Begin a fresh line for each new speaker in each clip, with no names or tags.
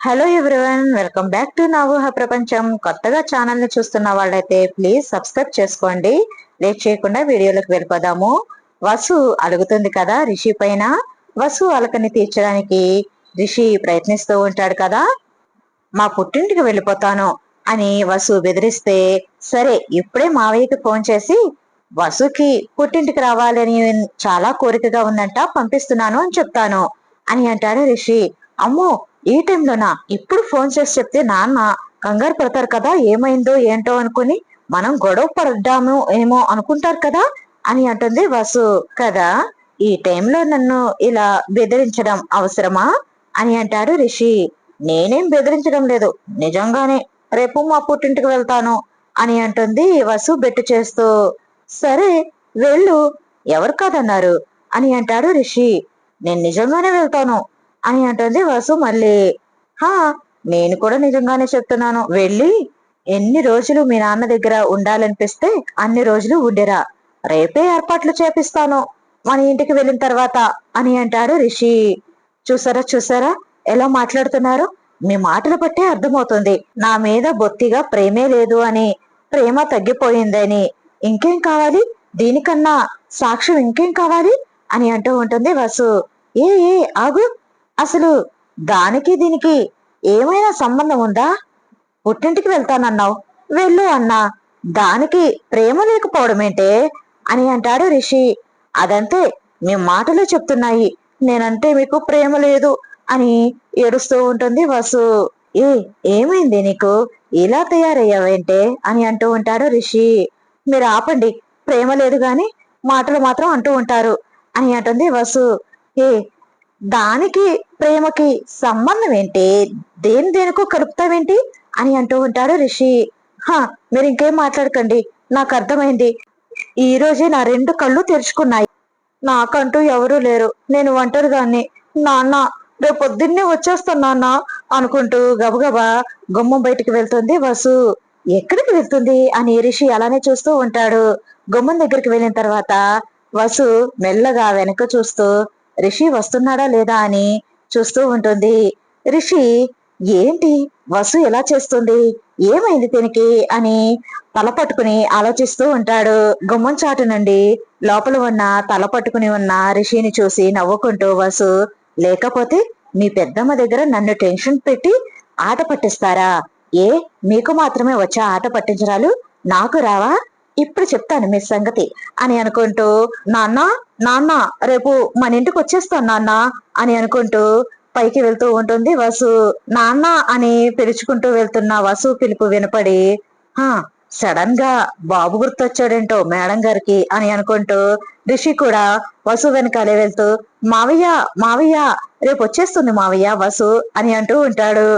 Hello everyone welcome back to నవూహ ప్రపంచం కొత్తగా ఛానల్ని చూస్తున్న వాళ్ళైతే ప్లీజ్ సబ్స్క్రైబ్ చేసుకోండి. లేట్ చేయకుండా వీడియోలోకి వెళ్ళిపోదాము. వసు అలుగుతుంది కదా రిషి పైన. వసు అలకని తీర్చడానికి రిషి ప్రయత్నిస్తూ ఉంటాడు కదా. మా పుట్టింటికి వెళ్ళిపోతాను అని వసు బెదిరిస్తే సరే ఇప్పుడే మావయ్యకి ఫోన్ చేసి వసుకి పుట్టింటికి రావాలని చాలా కోరికగా ఉందంట పంపిస్తున్నాను అని చెప్తాను అని అంటాడు రిషి. అమ్మో ఈ టైంలోనా? ఇప్పుడు ఫోన్ చేసి చెప్తే నాన్న కంగారు పడతారు కదా ఏమైందో ఏంటో అనుకుని మనం గొడవ పడ్డాము ఏమో అనుకుంటారు కదా అని అంటుంది వసు. కదా ఈ టైంలో నన్ను ఇలా బెదిరించడం అవసరమా అని అంటాడు రిషి. నేనేం బెదిరించడం లేదు నిజంగానే రేపు మా పుట్టింటికి వెళ్తాను అని అంటుంది వసు బెట్టు చేస్తూ. సరే వెళ్ళు ఎవరు కాదన్నారు అని అంటాడు రిషి. నేను నిజంగానే వెళ్తాను అని అంటుంది వసు మళ్ళీ హా నేను కూడా నిజంగానే చెప్తున్నాను. వెళ్ళి ఎన్ని రోజులు మీ నాన్న దగ్గర ఉండాలనిపిస్తే అన్ని రోజులు ఉండేరా. రేపే ఏర్పాట్లు చేపిస్తాను. మన ఇంటికి వెళ్ళిన తర్వాత అని అంటాడు రిషి. చూసారా చూసారా? ఎలా మాట్లాడుతున్నారు? మీ మాటలు బట్టే అర్థమవుతుంది. నా మీద బొత్తిగా ప్రేమే లేదు అని. ప్రేమ తగ్గిపోయిందని. ఇంకేం కావాలి? దీనికన్నా సాక్ష్యం ఇంకేం కావాలి? అని అంటూ ఉంటుంది వసు. ఏ ఏ ఆగు. అసలు దానికి దీనికి ఏమైనా సంబంధం ఉందా? పుట్టింటికి వెళ్తానన్నావు. వెళ్ళు అన్నా. దానికి ప్రేమ లేకపోవడమేంటే? అని అంటాడు రిషి. అదంతే మీ మాటలు చెప్తున్నాయి. నేనంటే మీకు ప్రేమ లేదు అని ఏడుస్తూ ఉంటుంది వసు. ఏ ఏమైంది నీకు? ఇలా తయారయ్యావేంటే? అని అంటూ ఉంటాడు రిషి. మీరు ఆపండి ప్రేమ లేదు గాని మాటలు మాత్రం అంటూ ఉంటారు అని అంటుంది వసు. ఏ దానికి ప్రేమకి సంబంధం ఏంటి? దేని దేనికో కలుపుతావేంటి అని అంటూ ఉంటాడు రిషి. హా మీరు ఇంకేం మాట్లాడకండి. నాకు అర్థమైంది. ఈ రోజే నా రెండు కళ్ళు తెరుచుకున్నాయి. నాకంటూ ఎవరూ లేరు. నేను ఒంటరిదాన్ని. నాన్న రేపు పొద్దున్నే వచ్చేస్తాను నాన్న అనుకుంటూ గబగబా గుమ్మం బయటికి వెళ్తుంది వసు. ఎక్కడికి వెళ్తుంది? అని రిషి అలానే చూస్తూ ఉంటాడు. గుమ్మం దగ్గరికి వెళ్ళిన తర్వాత వసు మెల్లగా వెనక చూస్తూ రిషి వస్తున్నాడా లేదా అని చూస్తూ ఉంటుంది. రిషి ఏంటి? వసు ఎలా చేస్తుంది? ఏమైంది దీనికి? అని తల పట్టుకుని ఆలోచిస్తూ ఉంటాడు. గుమ్మం చాటు నుండి లోపల ఉన్న తల పట్టుకుని ఉన్న రిషిని చూసి నవ్వుకుంటూ వసు లేకపోతే మీ పెద్దమ్మ దగ్గర నన్ను టెన్షన్ పెట్టి ఆట పట్టిస్తారా? ఏ మీకు మాత్రమే వచ్చా ఆట పట్టించరాలు? నాకు రావా? ఇప్పుడు చెప్తాను మీ సంగతి అని అనుకుంటూ నాన్న నాన్న రేపు మన ఇంటికి వచ్చేస్తాను నాన్న అని అనుకుంటూ పైకి వెళ్తూ ఉంటుంది వసు. నాన్న అని పిలుచుకుంటూ వెళ్తున్న వసు పిలుపు వినపడి హా సడన్గా బాబు గుర్తొచ్చాడేంటో మేడం గారికి అని అనుకుంటూ రిషి కూడా వసు వెనకాలే వెళ్తూ మావయ్య మావయ్య రేపు వచ్చేస్తుంది మావయ్య వసు అని అంటూ ఉంటాడు.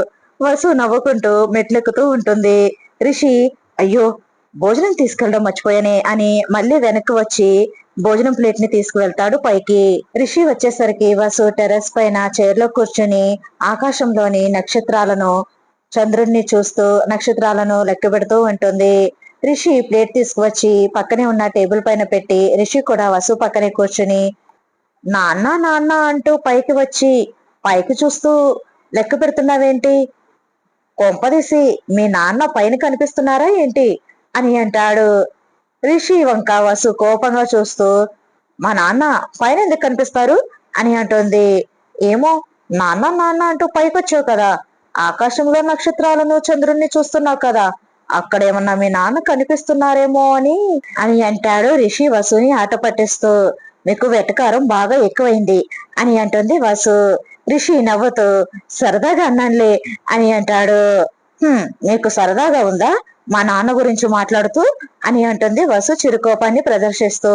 వసు నవ్వుకుంటూ మెట్లెక్కుతూ ఉంటుంది. రిషి అయ్యో భోజనం తీసుకెళ్ళడం మర్చిపోయానే అని మళ్ళీ వెనక్కి వచ్చి భోజనం ప్లేట్ని తీసుకువెళ్తాడు పైకి. రిషి వచ్చేసరికి వసు టెర్రస్ పైన చైర్లో కూర్చుని ఆకాశంలోని నక్షత్రాలను చంద్రుణ్ణి చూస్తూ నక్షత్రాలను లెక్క పెడుతూ ఉంటుంది. రిషి ప్లేట్ తీసుకువచ్చి పక్కనే ఉన్న టేబుల్ పైన పెట్టి రిషి కూడా వసు పక్కనే కూర్చుని నాన్న నాన్న అంటూ పైకి వచ్చి పైకి చూస్తూ లెక్క పెడుతున్నావేంటి? కొంపదీసి మీ నాన్న పైన కనిపిస్తున్నారా ఏంటి? అని అంటాడు. రిషి వంక వసు కోపంగా చూస్తూ మా నాన్న పైన ఎందుకు కనిపిస్తారు? అని అంటుంది. ఏమో నాన్న నాన్న అంటూ పైకొచ్చావు కదా. ఆకాశంలో నక్షత్రాలను చంద్రుణ్ణి చూస్తున్నావు కదా. అక్కడేమన్నా మీ నాన్న కనిపిస్తున్నారేమో అని అని అంటాడు రిషి వసుని ఆట పట్టిస్తూ. మీకు వెటకారం బాగా ఎక్కువైంది అని అంటుంది వసు. రిషి నవ్వుతూ సరదాగా అన్నానులే అని అంటాడు. నీకు సరదాగా ఉందా? మా నాన్న గురించి మాట్లాడుతూ అని అంటుంది వసు చిరుకోపాన్ని ప్రదర్శిస్తూ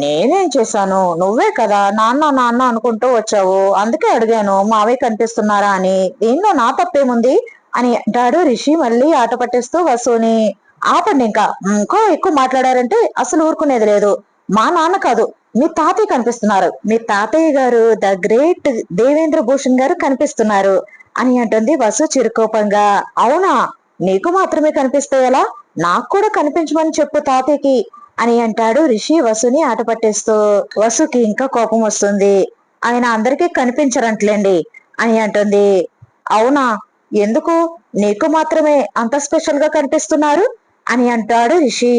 నేనేం చేశాను? నువ్వే కదా నాన్న నాన్న అనుకుంటూ వచ్చావు. అందుకే అడిగాను మావే కనిపిస్తున్నారా అని. దీనిలో నా తప్పేముంది? అని అంటాడు రిషి మళ్ళీ ఆట పట్టేస్తూ వసుని ఆపండి ఇంకా. ఇంకో ఎక్కువ మాట్లాడారంటే అసలు ఊరుకునేది లేదు. మా నాన్న కాదు మీ తాతయ్య కనిపిస్తున్నారు. మీ తాతయ్య గారు ద గ్రేట్ దేవేంద్ర భూషణ్ గారు కనిపిస్తున్నారు అని అంటుంది వసు చిరుకోపంగా. అవునా? నీకు మాత్రమే కనిపిస్తే ఎలా నాకు కూడా కనిపించమని చెప్పు తాతయ్యకి అని అంటాడు రిషి వసుని ఆట పట్టేస్తూ. వసుకి ఇంకా కోపం వస్తుంది. ఆయన అందరికీ కనిపించరంట్లేండి అని అంటుంది. అవునా? ఎందుకు? నీకు మాత్రమే అంత స్పెషల్గా కనిపిస్తున్నారు అని అంటాడు రిషి.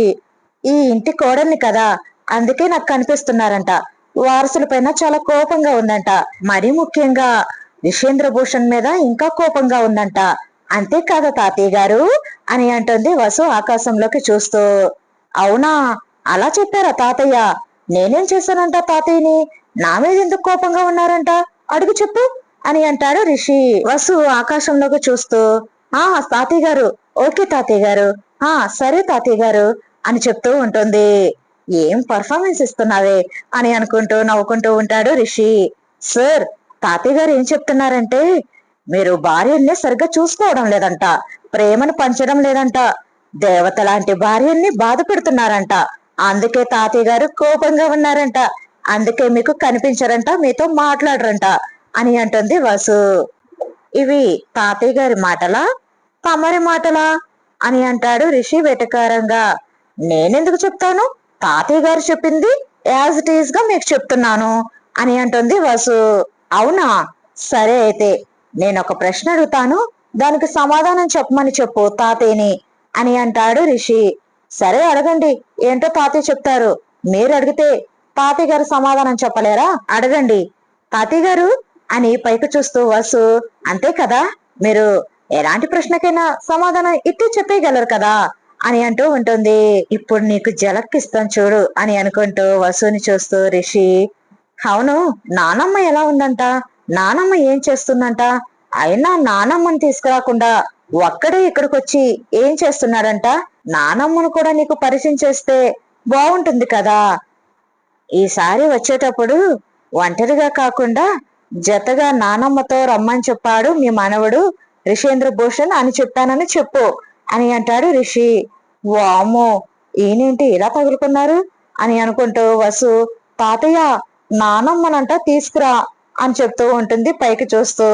ఈ ఇంటి కోడల్ని కదా? అందుకే నాకు కనిపిస్తున్నారంట. వారసుల పైన చాలా కోపంగా ఉందంట. మరీ ముఖ్యంగా విషేంద్ర భూషణ్ మీద ఇంకా కోపంగా ఉందంట. అంతేకాదా తాతయ్య గారు? అని అంటుంది వసు ఆకాశంలోకి చూస్తూ. అవునా? అలా చెప్పారా తాతయ్య? నేనేం చేశానంట తాతయ్యని? నా మీద ఎందుకు కోపంగా ఉన్నారంట? అడుగు చెప్పు అని అంటాడు రిషి. వసు ఆకాశంలోకి చూస్తూ. ఆ తాతయ్య గారు. ఓకే తాతయ్య గారు. ఆ సరే తాతయ్య గారు అని చెప్తూ ఉంటుంది. ఏం పర్ఫార్మెన్స్ ఇస్తున్నావే? అని అనుకుంటూ నవ్వుకుంటూ ఉంటాడు రిషి. సార్ తాతయ్య గారు ఏం చెప్తున్నారంటే మీరు భార్యని సరిగ్గా చూసుకోవడం లేదంట ప్రేమను పంచడం లేదంట. దేవత లాంటి భార్యని బాధ పెడుతున్నారంట. అందుకే తాతయ్య గారు కోపంగా ఉన్నారంట. అందుకే మీకు కనిపించరంట మీతో మాట్లాడరంట అని అంటుంది వసు. ఇవి తాతయ్య గారి మాటలా? తమరి మాటలా? అని అంటాడు రిషి వెటకారంగా. నేనెందుకు చెప్తాను? తాతయ్య గారు చెప్పింది యాజ్ ఇట్ ఈస్గా మీకు చెప్తున్నాను అని అంటుంది వసు. అవునా? సరే అయితే నేను ఒక ప్రశ్న అడుగుతాను. దానికి సమాధానం చెప్పమని చెప్పు తాతయ్యని. అని అంటాడు రిషి. సరే అడగండి. ఏంటో తాతయ్య చెప్తారు. మీరు అడిగితే తాతయ్య గారు సమాధానం చెప్పలేరా? అడగండి. తాతయ్య గారు? అని పైకి చూస్తూ వసు అంతే కదా? మీరు ఎలాంటి ప్రశ్నకైనా సమాధానం ఇట్టే చెప్పేయగలరు కదా? అని అంటూ ఉంటుంది. ఇప్పుడు నీకు జలక్కిస్తాం చూడు అని అనుకుంటూ వసుని చూస్తూ రిషి. అవును నానమ్మ ఎలా ఉందంట? నానమ్మ ఏం చేస్తుందంట? అయినా నానమ్మని తీసుకురాకుండా ఒక్కడే ఇక్కడికి వచ్చి ఏం చేస్తున్నాడంట? నానమ్మను కూడా నీకు పరిచయం చేస్తే బాగుంటుంది కదా. ఈసారి వచ్చేటప్పుడు ఒంటరిగా కాకుండా జతగా నానమ్మతో రమ్మని చెప్పాడు మీ మనవడు రిషేంద్ర భూషణ్ అని చెప్పానని చెప్పు అని అంటాడు రిషి. వామో ఈయనేంటి ఇలా తగులుకున్నారు? అని అనుకుంటూ వసు తాతయ్య నానమ్మనంట తీసుకురా అని చెప్తూ ఉంటుంది. పైకి చూస్తూ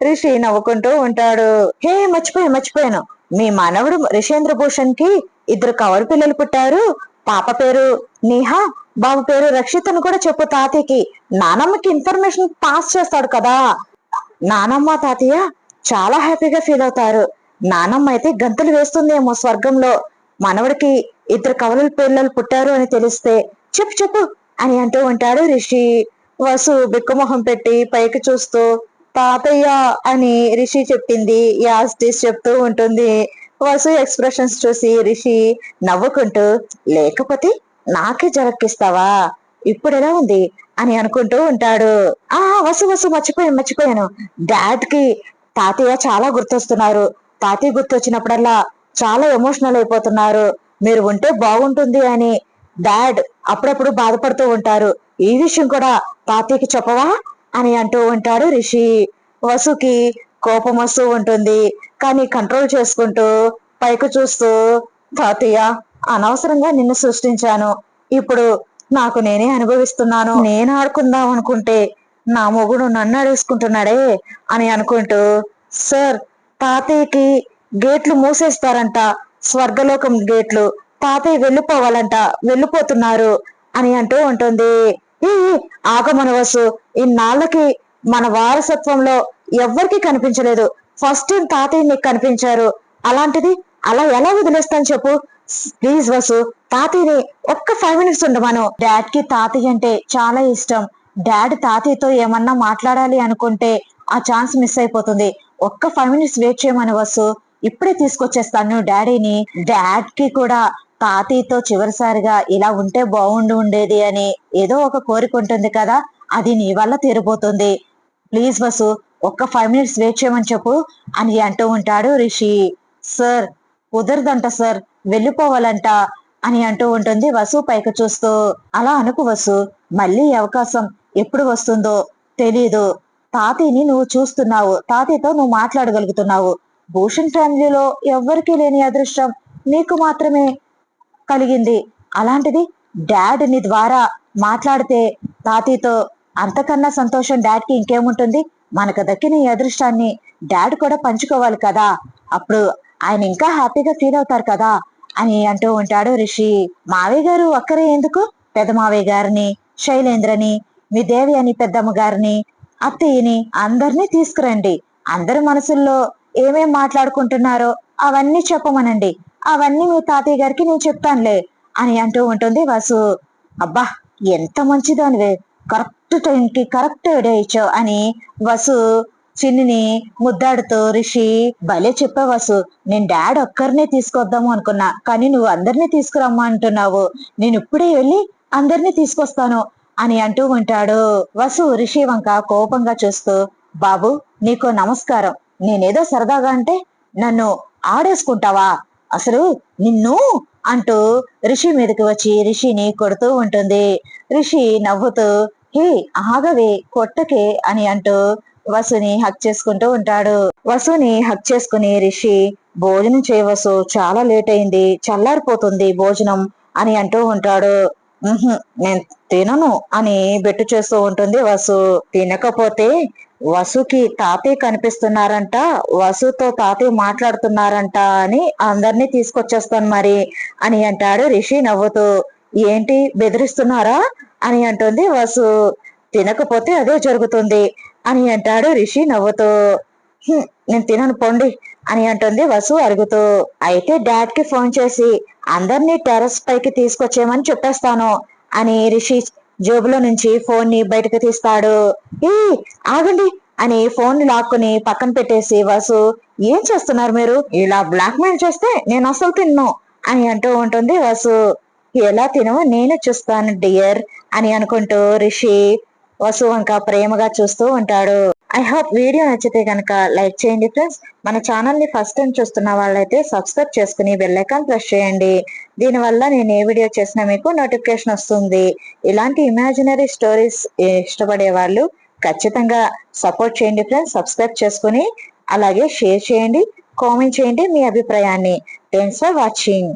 రిషి నవ్వుకుంటూ ఉంటాడు. హే మర్చిపోయాను మర్చిపోయాను. మీ మనవడు రిషేంద్ర భూషణ్కి ఇద్దరు కవర్ పిల్లలు పుట్టారు. పాప పేరు నేహా బాబు పేరు రక్షిత్ అని కూడా చెప్పు తాతయ్యకి. నానమ్మకి ఇన్ఫర్మేషన్ పాస్ చేస్తాడు కదా. నానమ్మ తాతయ్య చాలా హ్యాపీగా ఫీల్ అవుతారు. నానమ్మ అయితే గంతులు వేస్తుందేమో స్వర్గంలో. మనవడికి ఇద్దరు కవలల పిల్లలు పుట్టారు అని తెలిస్తే చెప్పు చెప్పు అని అంటూ ఉంటాడు రిషి. వసు బిక్కుమొహం పెట్టి పైకి చూస్తూ తాతయ్య అని రిషి చెప్పింది. యాస్టిస్ చెప్తూ ఉంటుంది. వసు ఎక్స్ప్రెషన్స్ చూసి రిషి నవ్వుకుంటూ లేకపోతే నాకే జరక్కిస్తావా? ఇప్పుడు ఎలా ఉంది? అని అనుకుంటూ ఉంటాడు. ఆ వసు వసు మర్చిపోయాను మర్చిపోయాను. డాడ్కి తాతయ్య చాలా గుర్తొస్తున్నారు. తాతయ్య గుర్తొచ్చినప్పుడల్లా చాలా ఎమోషనల్ అయిపోతున్నారు. మీరు ఉంటే బాగుంటుంది అని డాడ్ అప్పుడప్పుడు బాధపడుతూ ఉంటారు. ఈ విషయం కూడా తాతయ్యకి చెప్పవా? అని అంటూ ఉంటాడు రిషి. వసుకి కోపం వస్తూ ఉంటుంది. కానీ కంట్రోల్ చేసుకుంటూ పైకి చూస్తూ తాతయ్య అనవసరంగా నిన్ను సృష్టించాను. ఇప్పుడు నాకు నేనే అనుభవిస్తున్నాను. నేను ఆడుకుందాం అనుకుంటే నా మొగుడు నన్ను అడుగుసుకుంటున్నాడే అని అనుకుంటూ సార్ తాతయ్యకి గేట్లు మూసేస్తారంట. స్వర్గలోకం గేట్లు. తాతయ్య వెళ్ళిపోవాలంట. వెళ్ళిపోతున్నారు అని అంటూ ఉంటుంది. ఈ ఆగమనవసు ఇన్నాళ్ళకి మన వారసత్వంలో ఎవ్వరికి కనిపించలేదు. ఫస్ట్ టైం తాతయ్య నీకు కనిపించారు. అలాంటిది అలా ఎలా వదిలేస్తాను చెప్పు? ప్లీజ్ వసు తాతయ్యని ఒక్క ఫైవ్ మినిట్స్ ఉండమను. డాడ్కి తాతయ్య అంటే చాలా ఇష్టం. డాడ్ తాతయ్యతో ఏమన్నా మాట్లాడాలి అనుకుంటే ఆ ఛాన్స్ మిస్ అయిపోతుంది. ఒక్క ఫైవ్ మినిట్స్ వెయిట్ చేయమని వసు. ఇప్పుడే తీసుకొచ్చేస్తాను డాడీని. డాడ్కి కూడా తాతయ్యతో చివరిసారిగా ఇలా ఉంటే బాగుండి ఉండేది అని ఏదో ఒక కోరిక ఉంటుంది కదా అది నీ వల్ల తీరిపోతుంది. ప్లీజ్ బస్సు ఒక్క ఫైవ్ మినిట్స్ వెయిట్ చేయమని చెప్పు అని అంటూ ఉంటాడు రిషి. సార్ కుదరదంట సార్ వెళ్ళిపోవాలంట అని అంటూ ఉంటుంది వసు పైకి చూస్తూ. అలా అనుకు వసు మళ్ళీ అవకాశం ఎప్పుడు వస్తుందో తెలీదు. తాతయ్యని నువ్వు చూస్తున్నావు తాతయ్యతో నువ్వు మాట్లాడగలుగుతున్నావు. భూషణ్ ఫ్యామిలీలో ఎవ్వరికీ లేని అదృష్టం నీకు మాత్రమే. కలిగింది. అలాంటిది డాడ్ని ద్వారా మాట్లాడితే తాతయ్యతో అంతకన్నా సంతోషం డాడ్కి ఇంకేముంటుంది? మనకు దక్కిన ఈ అదృష్టాన్ని డాడ్ కూడా పంచుకోవాలి కదా. అప్పుడు ఆయన ఇంకా హ్యాపీగా ఫీల్ అవుతారు కదా అని అంటూ ఉంటాడు రిషి. మావయ్య గారు ఒక్కరే ఎందుకు? పెద్ద మావయ్య గారిని శైలేంద్రని మీ దేవి అని పెద్దమ్మ గారిని అత్తయ్యని అందరినీ తీసుకురండి. అందరి మనసుల్లో ఏమేం మాట్లాడుకుంటున్నారో అవన్నీ చెప్పమనండి. అవన్నీ మీ తాతయ్య గారికి నేను చెప్తానులే అని అంటూ ఉంటుంది వాసు. అబ్బా ఎంత మంచిదానివే. కరెక్ట్ టైంకి కరెక్ట్ ఐడియా ఇచ్చావు అని వసు చిన్నిని ముద్దాడుతూ రిషి భలే చెప్పా వసు. నేను డాడ్ ఒక్కరినే తీసుకొద్దాము అనుకున్నా కానీ నువ్వు అందరినీ తీసుకురమ్మా అంటున్నావు. నేను ఇప్పుడే వెళ్ళి అందరినీ తీసుకొస్తాను అని అంటూ ఉంటాడు వసు రిషి వంక కోపంగా చూస్తూ. బాబు నీకు నమస్కారం. నేనేదో సరదాగా అంటే నన్ను ఆడేసుకుంటావా? అసలు నిన్ను అంటూ రిషి మీదకి వచ్చి రిషిని కొడుతూ ఉంటుంది. రిషి నవ్వుతూ హే ఆగవే కొట్టకే అని అంటూ వసుని హక్ చేసుకుంటూ ఉంటాడు. వసుని హక్ చేసుకుని రిషి భోజనం చేయవసు చాలా లేట్ అయింది చల్లారిపోతుంది భోజనం అని అంటూ ఉంటాడు. నేను తినను అని బెట్టు చేస్తూ ఉంటుంది వసు. తినకపోతే వసుకి తాతయ్య కనిపిస్తున్నారంట వసుతో తాతయ్య మాట్లాడుతున్నారంట అని అందరినీ తీసుకొచ్చేస్తాను మరి అని అంటాడు రిషి నవ్వుతూ. ఏంటి బెదిరిస్తున్నారా? అని అంటుంది వసు. తినకపోతే అదే జరుగుతుంది అని అంటాడు రిషి నవ్వుతూ. నేను తినను పొండి అని అంటుంది వసు అరుగుతూ. అయితే డాడ్కి ఫోన్ చేసి అందరినీ టెర్రస్ పైకి తీసుకొచ్చేయమని చెప్పేస్తాను అని రిషి జేబులో నుంచి ఫోన్ని బయటకు తీస్తాడు. ఏ ఆగండి అని ఫోన్ లాక్కుని పక్కన పెట్టేసి వాసు ఏం చేస్తున్నారు మీరు? ఇలా బ్లాక్ మెయిల్ చేస్తే నేను అసలు తిన్ను అని అంటూ ఉంటుంది వాసు. ఎలా తినవో నేను చూస్తాను డియర్ అని అనుకుంటూ రిషి వసు వంక ప్రేమగా చూస్తూ ఉంటాడు. ఐ హోప్ వీడియో నచ్చితే కనుక లైక్ చేయండి ఫ్రెండ్స్. మన ఛానల్ని ఫస్ట్ టైం చూస్తున్న వాళ్ళైతే సబ్స్క్రైబ్ చేసుకుని బెల్లైకాన్ ప్రెస్ చేయండి. దీనివల్ల నేను ఏ వీడియో చేసినా మీకు నోటిఫికేషన్ వస్తుంది. ఇలాంటి ఇమాజినరీ స్టోరీస్ ఇష్టపడే వాళ్ళు ఖచ్చితంగా సపోర్ట్ చేయండి ఫ్రెండ్స్. సబ్స్క్రైబ్ చేసుకుని అలాగే షేర్ చేయండి. కామెంట్ చేయండి మీ అభిప్రాయాన్ని. Thanks for watching